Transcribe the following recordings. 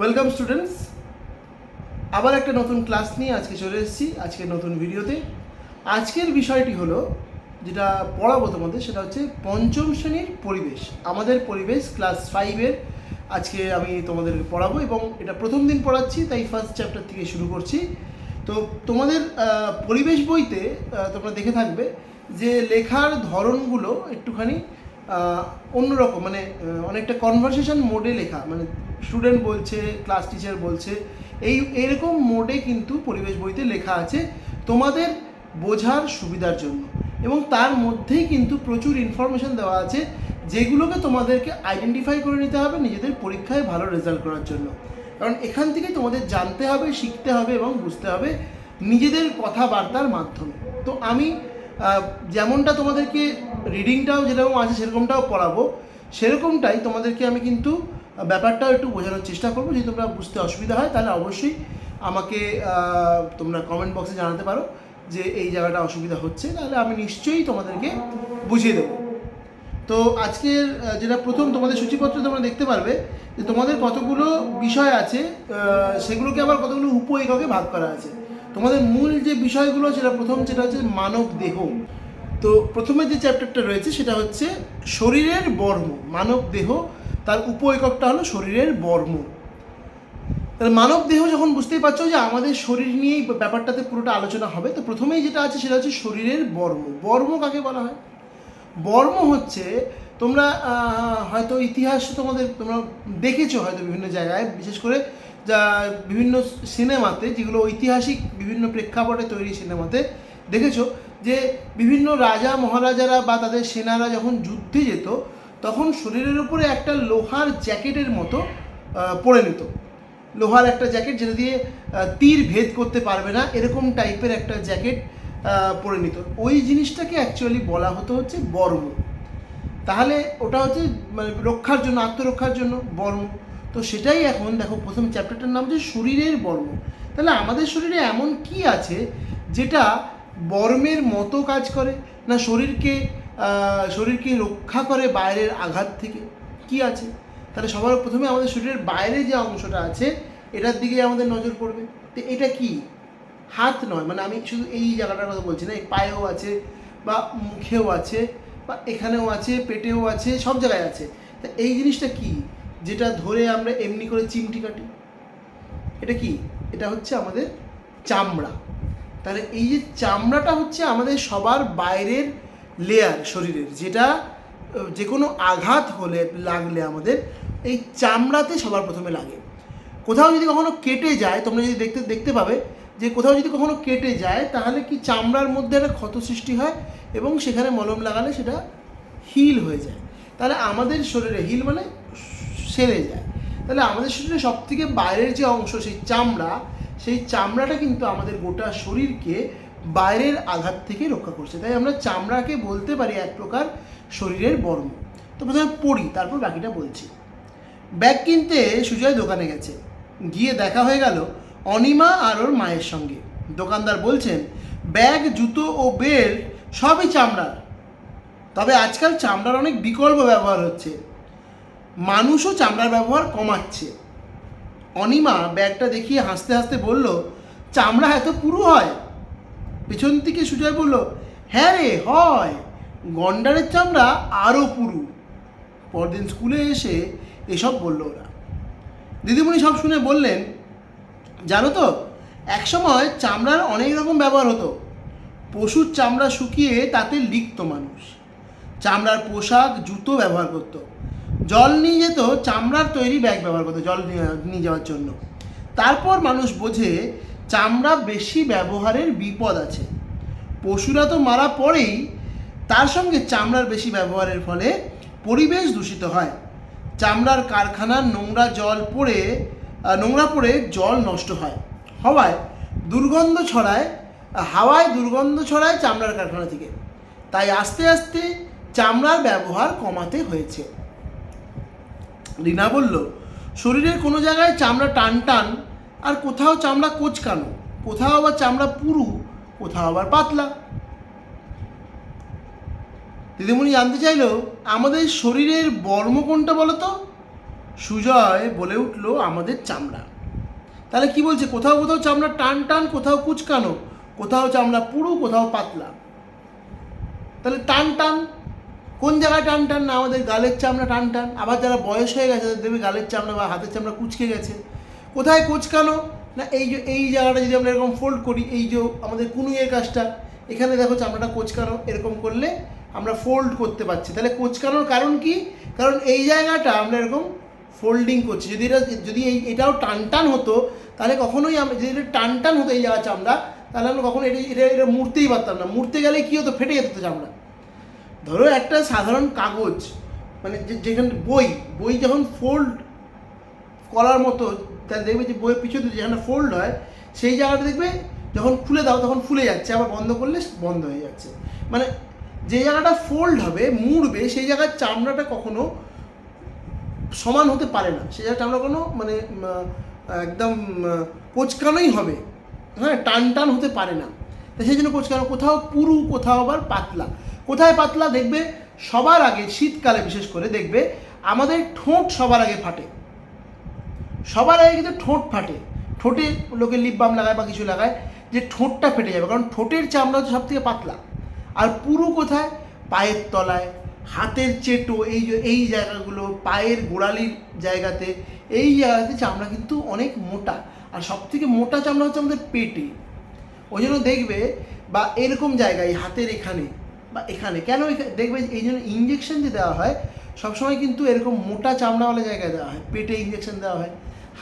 Welcome students আবার একটা নতুন ক্লাস নিয়ে আজকে চলে এসেছি, আজকে নতুন ভিডিওতে। আজকের বিষয়টি হলো, যেটা পড়াবো তোমাদের, সেটা হচ্ছে পঞ্চম শ্রেণির পরিবেশ, আমাদের পরিবেশ ক্লাস ফাইভের আজকে আমি তোমাদের পড়াবো এবং এটা প্রথম দিন পড়াচ্ছি, তাই ফার্স্ট চ্যাপ্টার থেকে শুরু করছি। তো তোমাদের পরিবেশ বইতে তোমরা দেখে থাকবে যে লেখার ধরনগুলো একটুখানি অন্যরকম মানে অনেকটা কনভারসেশন মোডে লেখা মানে স্টুডেন্ট বলছে ক্লাস টিচার বলছে, এই, এরকম মোডে কিন্তু পরিবেশ বইতে লেখা আছে তোমাদের বোঝার সুবিধার জন্য। এবং তার মধ্যেই কিন্তু প্রচুর ইনফরমেশন দেওয়া আছে যেগুলোকে তোমাদেরকে আইডেন্টিফাই করে নিতে হবে নিজেদের পরীক্ষায় ভালো রেজাল্ট করার জন্য। কারণ এখান থেকে তোমাদের জানতে হবে, শিখতে হবে এবং বুঝতে হবে নিজেদের কথাবার্তার মাধ্যমে। তো আমি যেমনটা তোমাদেরকে রিডিংটাও যেরকম আছে, সেরকমটাও পড়াবো। সেরকমটাই তোমাদেরকে আমি কিন্তু ব্যাপারটাও একটু বোঝানোর চেষ্টা করব। যদি তোমরা বুঝতে অসুবিধা হয়, তাহলে অবশ্যই আমাকে তোমরা কমেন্ট বক্সে জানাতে পারো যে এই জায়গাটা অসুবিধা হচ্ছে। তাহলে আমি নিশ্চয়ই তোমাদেরকে বুঝিয়ে দেবো। তো আজকের যেটা প্রথম তোমাদের সূচিপত্র তোমরা দেখতে পারবে, যে তোমাদের কতগুলো বিষয় আছে সেগুলোকে আবার কতগুলো উপ এককে ভাগ করা আছে। তোমাদের মূল যে বিষয়গুলো সেটা প্রথম যেটা হচ্ছে মানব দেহ। তো প্রথমে যে চ্যাপ্টারটা রয়েছে, সেটা হচ্ছে শরীরের বর্ম। মানব দেহ, তার উপ এককটা হলো শরীরের বর্ম। তাহলে মানব দেহ যখন বুঝতেই পারছ যে আমাদের শরীর নিয়েই ব্যাপারটাতে পুরোটা আলোচনা হবে, তো প্রথমেই যেটা আছে, সেটা হচ্ছে শরীরের বর্ম। বর্ম কাকে বলা হয়? বর্ম হচ্ছে তোমরা হয়তো ইতিহাস তোমাদের, তোমরা দেখেছ হয়তো বিভিন্ন জায়গায়, বিশেষ করে যা বিভিন্ন সিনেমাতে, যেগুলো ঐতিহাসিক বিভিন্ন প্রেক্ষাপটে তৈরি সিনেমাতে দেখেছ, যে বিভিন্ন রাজা, মহারাজারা বা তাদের সেনারা যখন যুদ্ধে যেত, তখন শরীরের উপরে একটা লোহার জ্যাকেটের মতো পরে নিত। লোহার একটা জ্যাকেট যেটা দিয়ে তীর ভেদ করতে পারবে না, এরকম টাইপের একটা জ্যাকেট পরে নিত। ওই জিনিসটাকে অ্যাকচুয়ালি বলা হতো হচ্ছে বর্ম। তাহলে ওটা হচ্ছে মানে রক্ষার জন্য, আত্মরক্ষার জন্য বর্ম। তো সেটাই এখন দেখো প্রথম চ্যাপ্টারটার নাম হচ্ছে শরীরের বর্ম। তাহলে আমাদের শরীরে এমন কি আছে যেটা বর্মের মতো কাজ করে? না শরীরকে শরীরকে রক্ষা করে বাইরের আঘাত থেকে? কি আছে? তাহলে সবার প্রথমে আমাদের শরীরের বাইরে যে অংশটা আছে, এটার দিকে আমাদের নজর পড়বে। তো এটা কি? হাত নয়। মানে আমি শুধু এই জায়গাটার কথা বলছি না, এই পায়েও আছে বা মুখেও আছে বা এখানেও আছে, পেটেও আছে, সব জায়গায় আছে। তা এই জিনিসটা কি? যেটা ধরে আমরা এমনি করে চিমটি কাটি। এটা কি? এটা হচ্ছে আমাদের চামড়া। তাহলে এই যে চামড়াটা হচ্ছে আমাদের সবার বাইরের লেয়ার শরীরের, যেটা যে কোনো আঘাত হলে লাগলে আমাদের এই চামড়াতে সবার প্রথমে লাগে। কোথাও যদি কখনো কেটে যায়, তোমরা যদি দেখতে দেখতে পাবে যে কোথাও যদি কখনো কেটে যায়, তাহলে কি চামড়ার মধ্যে একটা ক্ষত সৃষ্টি হয় এবং সেখানে মলম লাগালে সেটা হিল হয়ে যায়। তাহলে আমাদের শরীরে হিল মানে সেরে যায়। তাহলে আমাদের শরীরে সব থেকে বাইরের যে অংশ, সেই চামড়া, সেই চামড়াটা কিন্তু আমাদের গোটা শরীরকে বাইরের আঘাত থেকে রক্ষা করছে। তাই আমরা চামড়াকে বলতে পারি এক প্রকার শরীরের বর্ম। তো প্রথমে পড়ি, তারপর বাকিটা বলছি। ব্যাগ কিনতে সুজয় দোকানে গেছে। গিয়ে দেখা হয়ে গেল অনিমা আর ওর মায়ের সঙ্গে। দোকানদার বলছেন, ব্যাগ, জুতো ও বেল্ট সবই চামড়ার। তবে আজকাল চামড়ার অনেক বিকল্প ব্যবহার হচ্ছে। মানুষও চামড়ার ব্যবহার কমাচ্ছে। অনিমা ব্যাগটা দেখিয়ে হাসতে হাসতে বলল, চামড়া এত পুরু হয়? পেছন থেকে সুজয় বলল হ্যাঁ রে, হয়। গন্ডারের চামড়া আরও পুরু। পরদিন স্কুলে এসে এসব বলল ওরা। দিদিমণি সব শুনে বললেন, জানো তো, একসময় চামড়ার অনেক রকম ব্যবহার হতো। পশুর চামড়া শুকিয়ে তাতে লিখতো মানুষ। চামড়ার পোশাক, জুতো ব্যবহার করতো। জল নিয়ে যেত, চামড়ার তৈরি ব্যাগ ব্যবহার করতো, জল নিয়ে যাওয়ার জন্য। তারপর মানুষ বোঝে, চামড়া বেশি ব্যবহারের বিপদ আছে। পশুরা তো মারা পড়েই তার সঙ্গে চামড়ার বেশি ব্যবহারের ফলে পরিবেশ দূষিত হয়। চামড়ার কারখানার নোংরা জল পড়ে নোংরা পড়ে জল নষ্ট হয়। হওয়ায় দুর্গন্ধ ছড়ায়, হাওয়ায় দুর্গন্ধ ছড়ায় চামড়ার কারখানা থেকে। তাই আস্তে আস্তে চামড়ার ব্যবহার কমাতে হয়েছে। রিনা বলল, শরীরের কোনো জায়গায় চামড়া টান টান আর কোথাও চামড়া কোচকানো, কোথাও আবার চামড়া পুরু, কোথাও আবার পাতলা। দিদিমণি জানতে চাইলো, আমাদের শরীরের বর্ম কোনটা বলো তো সুজয় বলে উঠল, আমাদের চামড়া। তাহলে কি বলছে? কোথাও কোথাও চামড়া টান টান কোথাও কুচকানো, কোথাও চামড়া পুরু, কোথাও পাতলা। তাহলে টান টান কোন জায়গায় টান টান না, আমাদের গালের চামড়া টান টান। আবার যারা বয়স হয়ে গেছে, তাদের দেখবে গালের চামড়া বা হাতের চামড়া কুচকে গেছে। কোথায় কোচকানো? না, এই যে, এই জায়গাটা যদি আমরা এরকম ফোল্ড করি, এই যে আমাদের কুনুইয়ের কাজটা, এখানে দেখো চামড়াটা কোচকানো, এরকম করলে আমরা ফোল্ড করতে পারছি। তাহলে কোচকানোর কারণ কি? কারণ এই জায়গাটা আমরা এরকম ফোল্ডিং করছি। যদি এটা, যদি এই, এটাও টান টান হতো, তাহলে কখনোই আমরা, যদি এটা টান টান হতো এই জায়গা চামড়া, তাহলে আমরা কখনো এটা এটা এটা মুড়তেই পারতাম না। মুড়তে গেলে কী হতো? ফেটে যেত চামড়া। ধরো একটা সাধারণ কাগজ মানে যেখানে বই বই যখন ফোল্ড করার মতো, তাহলে দেখবে যে বইয়ের পিছনে যেখানে ফোল্ড হয়, সেই জায়গাটা দেখবে যখন খুলে দাও তখন ফুলে যাচ্ছে, আবার বন্ধ করলে বন্ধ হয়ে যাচ্ছে। মানে যে জায়গাটা ফোল্ড হবে, মুড়বে, সেই জায়গার চামড়াটা কখনো সমান হতে পারে না। সেই জায়গাটা আমরা কোনো মানে একদম কোচকানোই হবে। হ্যাঁ টান টান হতে পারে না। তো সেই জন্য কোচকানো, কোথাও পুরু, কোথাও আবার পাতলা। কোথায় পাতলা দেখবে? সবার আগে শীতকালে, বিশেষ করে দেখবে, আমাদের ঠোঁট সবার আগে ফাটে। সবার আগে কিন্তু ঠোঁট ফাটে। ঠোঁটে লোকে লিপ বাম লাগায় বা কিছু লাগায় যে ঠোঁটটা ফেটে যাবে, কারণ ঠোঁটের চামড়া হচ্ছে সব থেকে পাতলা। আর পুরু কোথায়? পায়ের তলায়, হাতের চেটো, এই এই জায়গাগুলো, পায়ের গোড়ালির জায়গাতে, এই জায়গাতে চামড়া কিন্তু অনেক মোটা। আর সব থেকে মোটা চামড়া হচ্ছে আমাদের পেটে। ওই জন্য দেখবে বা এরকম জায়গায়, হাতের এখানে বা এখানে। কেন দেখবে এই জন্য ইঞ্জেকশন যে দেওয়া হয়, সবসময় কিন্তু এরকম মোটা চামড়াওয়ালা জায়গায় দেওয়া হয়। পেটে ইঞ্জেকশন দেওয়া হয়,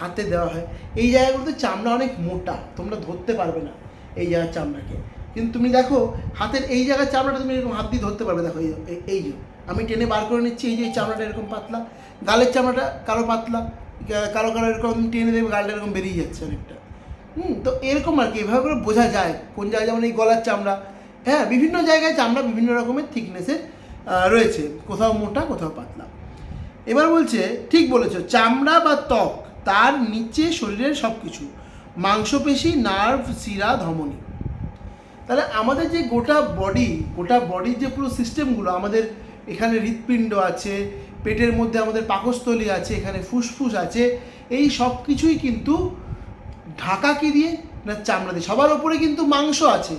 হাতে দেওয়া হয়। এই জায়গাগুলোতে চামড়া অনেক মোটা, তোমরা ধরতে পারবে না এই জায়গার চামড়াকে। কিন্তু তুমি দেখো, হাতের এই জায়গার চামড়াটা তুমি এরকম হাত দিয়ে ধরতে পারবে, দেখো এই এই- এই যে। আমি টেনে বার করে নিচ্ছি, এই যে এই চামড়াটা এরকম পাতলা। গালের চামড়াটা কারও পাতলা কারও কারও এরকম টেনে দেবে, গালটা এরকম বেরিয়ে যাচ্ছে অনেকটা। হুম, তো এরকম আর কি, এভাবে করে বোঝা যায় কোন জায়গায় যেমন এই গলার চামড়া হ্যাঁ বিভিন্ন জায়গায় চামড়া বিভিন্ন রকমের থিকনেসের রয়েছে। কোথাও মোটা, কোথাও পাতলা। এবার বলছে, ঠিক বলেছ, চামড়া বা ত্বক, তার নিচে শরীরের সব কিছু মাংসপেশি, নার্ভ, শিরা, ধমনী। তাহলে আমাদের যে গোটা বডি গোটা বডির যে পুরো সিস্টেমগুলো আমাদের এখানে হৃৎপিণ্ড আছে, পেটের মধ্যে আমাদের পাকস্থলী আছে, এখানে ফুসফুস আছে, এই সব কিছুই কিন্তু ঢাকা কি দিয়ে না চামড়া দিয়ে, সবার ওপরে কিন্তু মাংস আছে।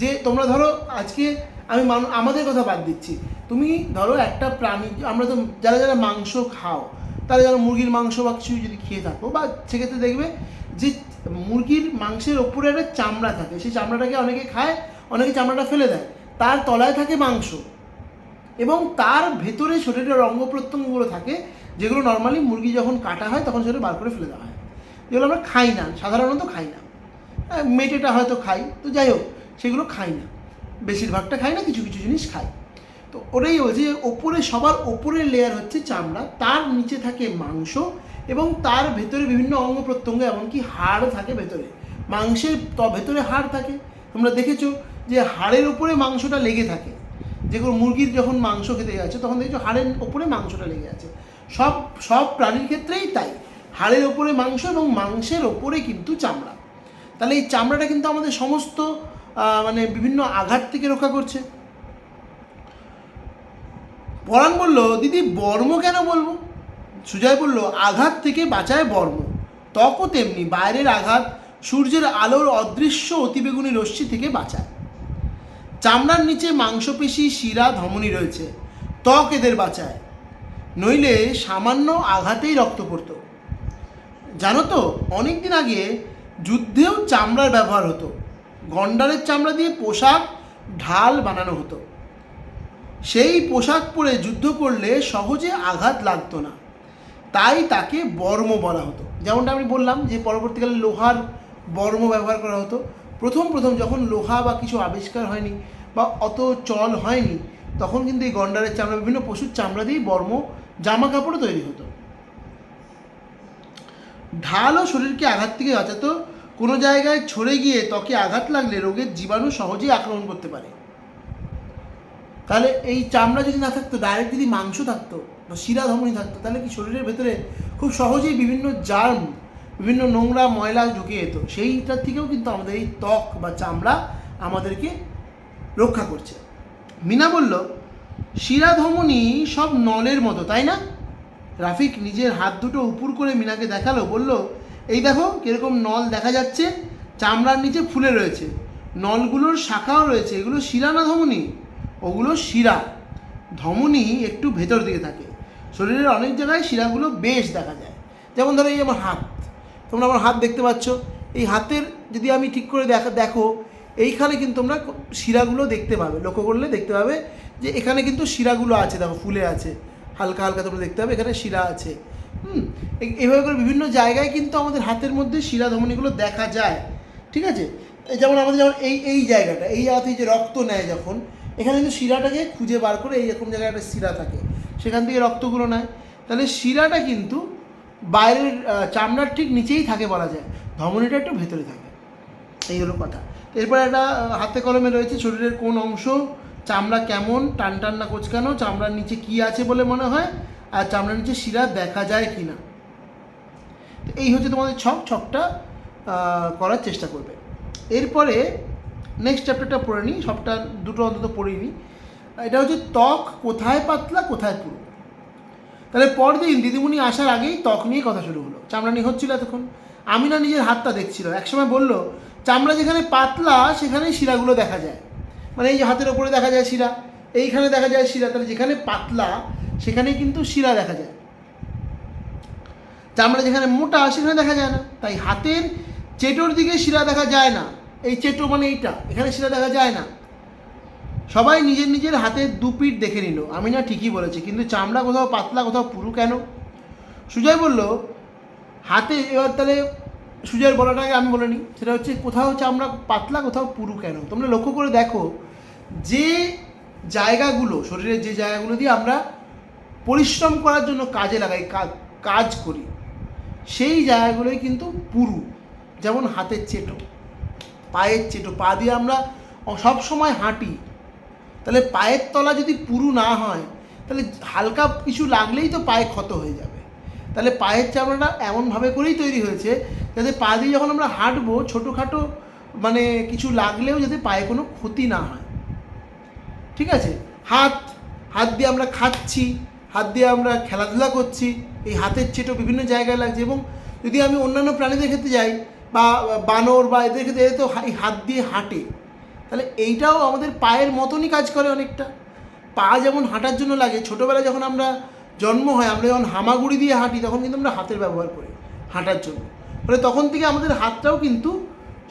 যে তোমরা ধরো আজকে আমি আমাদের কথা বাদ দিচ্ছি। তুমি ধরো একটা প্রাণী আমরা তো যারা যারা মাংস খাও তারা যারা মুরগির মাংস বা কিছু যদি খেয়ে থাকো বা সেক্ষেত্রে দেখবে যে মুরগির মাংসের ওপরে একটা চামড়া থাকে। সেই চামড়াটাকে অনেকে খায় অনেকে চামড়াটা ফেলে দেয়। তার তলায় থাকে মাংস। এবং তার ভেতরে শরীরের অঙ্গ প্রত্যঙ্গগুলো থাকে যেগুলো নর্মালি মুরগি যখন কাটা হয় তখন সেটা বার করে ফেলে দেওয়া হয়। যেগুলো আমরা খাই না সাধারণত খাই না। হ্যাঁ, মেটেটা হয়তো খাই। তো যাই হোক সেগুলো খাই না। বেশিরভাগটা খাই না, কিছু কিছু জিনিস খাই। তো ওটাই বলছি যে ওপরে, সবার ওপরের লেয়ার হচ্ছে চামড়া। তার নিচে থাকে মাংস এবং তার ভেতরে বিভিন্ন অঙ্গ প্রত্যঙ্গ, এমনকি হাড় থাকে ভেতরে। মাংসের ভেতরে হাড় থাকে। তোমরা দেখেছ যে হাড়ের উপরে মাংসটা লেগে থাকে। যেগুলো মুরগির যখন মাংস খেতে যাচ্ছে, তখন দেখছ হাড়ের ওপরে মাংসটা লেগে আছে। সব সব প্রাণীর ক্ষেত্রেই তাই। হাড়ের ওপরে মাংস এবং মাংসের ওপরে কিন্তু চামড়া। তাহলে এই চামড়াটা কিন্তু আমাদের সমস্ত মানে বিভিন্ন আঘাত থেকে রক্ষা করছে। পরাণ বলল, দিদি, বর্ম কেন বলব? সুজয় বলল, আঘাত থেকে বাঁচায় বর্ম। ত্বকও তেমনি, বাইরের আঘাত সূর্যের আলোর অদৃশ্য অতিবেগুনি রশ্মি থেকে বাঁচায়। চামড়ার নিচে মাংসপেশি শিরা ধমনী রয়েছে, ত্বক এদের বাঁচায়। নইলে সামান্য আঘাতেই রক্ত পড়তো। জানো তো অনেক দিন আগে যুদ্ধেও চামড়ার ব্যবহার হতো। গন্ডারের চামড়া দিয়ে পোশাক ঢাল বানানো হতো। সেই পোশাক পরে যুদ্ধ করলে সহজে আঘাত লাগতো না। তাই তাকে বর্ম বলা হতো। যেমনটা আমি বললাম যে পরবর্তীকালে লোহার বর্ম ব্যবহার করা হতো। প্রথম প্রথম যখন লোহা বা কিছু আবিষ্কার হয়নি বা অত চল হয়নি, তখন কিন্তু এই গন্ডারের চামড়া, বিভিন্ন পশুর চামড়া দিয়েই বর্ম জামা কাপড়ও তৈরি হতো। ঢালও শরীরকে আঘাত থেকে বাঁচাতো কোনো জায়গায় ছড়ে গিয়ে ত্বকে আঘাত লাগলে রোগের জীবাণু সহজেই আক্রমণ করতে পারে। তাহলে এই চামড়া যদি না থাকতো ডাইরেক্ট যদি মাংস থাকতো বা শিরা ধমনী থাকতো, তাহলে কি শরীরের ভেতরে খুব সহজেই বিভিন্ন জার্ম, বিভিন্ন নোংরা ময়লা ঢুকে যেত। সেইটার থেকেও কিন্তু আমাদের এই ত্বক বা চামড়া আমাদেরকে রক্ষা করছে। মিনা বলল, শিরা ধমনী সব নলের মতো, তাই না? রাফিক নিজের হাত দুটো উপর করে মিনাকে দেখাল, বলল এই দেখো কীরকম নল দেখা যাচ্ছে, চামড়ার নিচে ফুলে রয়েছে। নলগুলোর শাখাও রয়েছে, এগুলো শিরা না ধমনী? ওগুলো শিরা। ধমনী একটু ভেতর দিকে থাকে। শরীরের অনেক জায়গায় শিরাগুলো বেশ দেখা যায়। যেমন ধরো এই আমার হাত। তোমরা আমার হাত দেখতে পাচ্ছ। এই হাতের যদি আমি ঠিক করে দেখা দেখো, এইখানে কিন্তু তোমরা শিরাগুলো দেখতে পাবে। লক্ষ্য করলে দেখতে পাবে যে এখানে কিন্তু শিরাগুলো আছে। দেখো, ফুলে আছে। হালকা হালকা তোমরা দেখতে পাবে, এখানে শিরা আছে। হুম এইভাবে করে বিভিন্ন জায়গায় কিন্তু আমাদের হাতের মধ্যে শিরা ধমনীগুলো দেখা যায়, ঠিক আছে? যেমন আমাদের যেমন এই এই জায়গাটা, এই জায়গাতে যে রক্ত নেয় যখন, এখানে কিন্তু শিরাটাকে খুঁজে বার করে এইরকম জায়গায় একটা শিরা থাকে, সেখান থেকে রক্তগুলো নেয়। তাহলে শিরাটা কিন্তু বাইরের চামড়ার ঠিক নিচেই থাকে বলা যায়, ধমনীটা একটু ভেতরে থাকে, এই হলো কথা। এরপরে একটা হাতে কলমে রয়েছে শরীরের কোন অংশ, চামড়া কেমন, টান টান না কোচকানো, চামড়ার নিচে কি আছে বলে মনে হয়? আর চামড়ার নিচে শিরা দেখা যায় কি না তো এই হচ্ছে তোমাদের ছক, ছকটা করার চেষ্টা করবে। এরপরে নেক্সট চ্যাপ্টারটা পড়ে নিই, সবটা দুটো অন্তত পড়ে নিই। এটা হচ্ছে ত্বক কোথায় পাতলা, কোথায় পুরো। তাহলে পরদিন দিদিমণি আসার আগেই ত্বক নিয়ে কথা শুরু হলো। চামড়া নিয়ে হচ্ছিল এতক্ষণ। আমি না নিজের হাতটা দেখছিল। একসময় বলল, চামড়া যেখানে পাতলা, সেখানেই শিরাগুলো দেখা যায়। মানে এই যে হাতের ওপরে দেখা যায় শিরা, এইখানে দেখা যায় শিরা। তাহলে যেখানে পাতলা সেখানেই কিন্তু শিরা দেখা যায়। চামড়া যেখানে মোটা, সেখানে দেখা যায় না। তাই হাতের চেটোর দিকে শিরা দেখা যায় না। এই চেটো মানে এইটা, এখানে শিরা দেখা যায় না। সবাই নিজের নিজের হাতের দু পিঠ দেখে নিল। আমি না ঠিকই বলেছি, কিন্তু চামড়া কোথাও পাতলা, কোথাও পুরু কেন? সুজয় বলল, হাতে এবার তাহলে সুজয়ের বলাটাকে আমি বলে নিই। সেটা হচ্ছে, কোথাও চামড়া পাতলা, কোথাও পুরু কেন? তোমরা লক্ষ্য করে দেখো, যে জায়গাগুলো, শরীরের যে জায়গাগুলো দিয়ে আমরা পরিশ্রম করার জন্য কাজে লাগাই কাজ করি। সেই জায়গাগুলোই কিন্তু পুরু, যেমন হাতের চেটো, পায়ের চেটো, পা দিয়ে আমরা সব সময় হাঁটি। তাহলে পায়ের তলা যদি পুরু না হয়, তাহলে হালকা কিছু লাগলেই তো পায়ে ক্ষত হয়ে যাবে। তাহলে পায়ের চামড়াটা এমনভাবে করেই তৈরি হয়েছে, যাতে পা দিয়ে যখন আমরা হাঁটবো, ছোটোখাটো মানে কিছু লাগলেও যাতে পায়ে কোনো ক্ষতি না হয়। ঠিক আছে? হাত হাত দিয়ে আমরা খাচ্ছি হাত দিয়ে আমরা খেলাধুলা করছি, এই হাতের চেটো বিভিন্ন জায়গায় লাগছে এবং যদি আমি অন্যান্য প্রাণীদের ক্ষেত্রে যাই বা বানর বা এদের ক্ষেত্রে এদের তো এই হাত দিয়ে হাঁটে। তাহলে এইটাও আমাদের পায়ের মতনই কাজ করে অনেকটা। পা যেমন হাঁটার জন্য লাগে, ছোটোবেলায় যখন আমরা জন্ম হয়, আমরা যখন হামাগুড়ি দিয়ে হাঁটি, তখন কিন্তু আমরা হাতের ব্যবহার করি হাঁটার জন্য। ফলে তখন থেকে আমাদের হাতটাও কিন্তু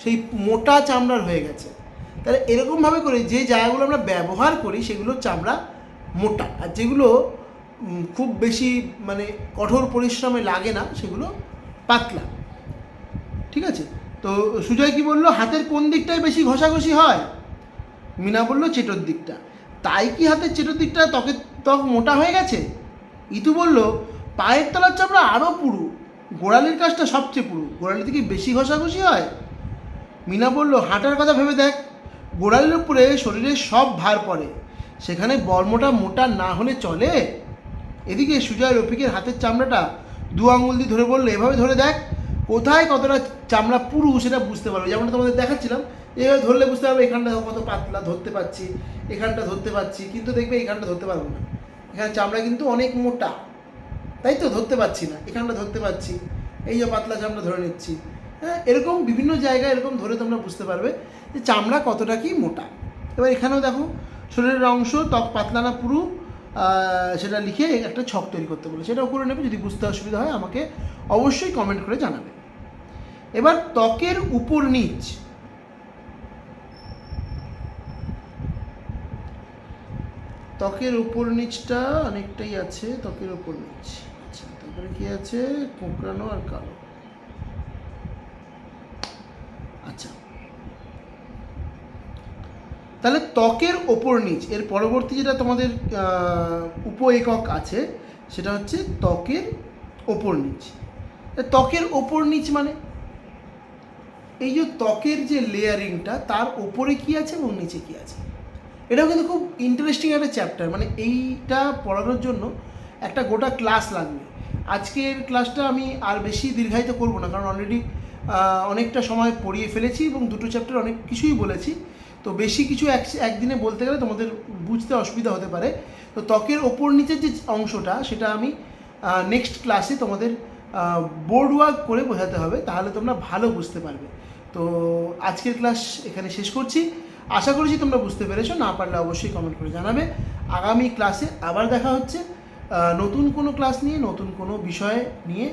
সেই মোটা চামড়ার হয়ে গেছে। তাহলে এরকমভাবে করে যে জায়গাগুলো আমরা ব্যবহার করি সেগুলো চামড়া মোটা। আর যেগুলো খুব বেশি মানে কঠোর পরিশ্রমে লাগে না, সেগুলো পাতলা। ঠিক আছে? তো সুজয় কি বলল, হাতের কোন দিকটায় বেশি ঘষাঘষি হয়? মিনা বলল, চেটোর দিকটা। তাই কি হাতের চেটোর দিকটা ত্বকের ত্বক মোটা হয়ে গেছে? ইতু বলল, পায়ের তলার চামড়া আরও পুরু, গোড়ালির কাজটা সবচেয়ে পুরু গোড়ালি থেকে বেশি ঘষাঘষি হয়? মিনা বলল, হাঁটার কথা ভেবে দেখ, গোড়ালির উপরে শরীরের সব ভার পড়ে, সেখানে বর্মটা মোটা না হলে চলে? এদিকে সুজয় রফিকের হাতের চামড়াটা দু আঙুল দিয়ে ধরে বলল, এভাবে ধরে দেখ, কোথায় কতটা চামড়া পুরু সেটা বুঝতে পারবে। যেমন তোমাদের দেখাচ্ছিলাম, এভাবে ধরলে বুঝতে পারবে এখানটা কত পাতলা ধরতে পারছি, এখানটা ধরতে পারছি, কিন্তু দেখবে এখানটা ধরতে পারব না। এখানে চামড়া কিন্তু অনেক মোটা, তাই তো? ধরতে পারছি না, এখানটা ধরতে পারছি, এই যে পাতলা চামড়া ধরে নিচ্ছি। হ্যাঁ এরকম বিভিন্ন জায়গায় এরকম ধরে তোমরা বুঝতে পারবে যে চামড়া কতটা কি মোটা। এবার এখানেও দেখো, শরীরের অংশ ত্বক পাতলা না পুরু সেটা লিখে একটা ছক তৈরি করতে বলে সেটাও করে নেবে, যদি বুঝতে অসুবিধা হয় আমাকে অবশ্যই কমেন্ট করে জানাবে। এবার ত্বকের উপর নিচ। ত্বকের উপর নিচটা অনেকটাই আছে, ত্বকের উপর নিচ। আচ্ছা তারপরে কি আছে? কোঁকড়ানো আর কালো আচ্ছা তাহলে ত্বকের ওপর নিচ, এর পরবর্তী যেটা তোমাদের উপ একক আছে, সেটা হচ্ছে ত্বকের ওপর নিচ। ত্বকের ওপর নিচ মানে? এই যে ত্বকের যে লেয়ারিংটা, তার ওপরে কি আছে এবং নিচে কি আছে? এটাও কিন্তু খুব ইন্টারেস্টিং একটা চ্যাপ্টার মানে এইটা পড়ানোর জন্য একটা গোটা ক্লাস লাগবে। আজকের ক্লাসটা আমি আর বেশি দীর্ঘায়িত করব না, কারণ অলরেডি অনেকটা সময় পড়িয়ে ফেলেছি এবং দুটো চ্যাপ্টার অনেক কিছুই বলেছি। তো বেশি কিছু এক, একদিনে বলতে গেলে তোমাদের বুঝতে অসুবিধা হতে পারে। তো ত্বকের ওপর নিচের যে অংশটা, সেটা আমি নেক্সট ক্লাসে তোমাদের বোর্ড ওয়ার্ক করে বোঝাতে হবে, তাহলে তোমরা ভালো বুঝতে পারবে। তো আজকের ক্লাস এখানে শেষ করছি। আশা করছি তোমরা বুঝতে পেরেছ, না পারলে অবশ্যই কমেন্ট করে জানাবে। আগামী ক্লাসে আবার দেখা হচ্ছে। নতুন কোনো ক্লাস নিয়ে, নতুন কোনো বিষয় নিয়ে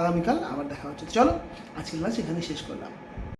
আগামীকাল আবার দেখা হচ্ছে। চলো, আজকের ক্লাস এখানে শেষ করলাম।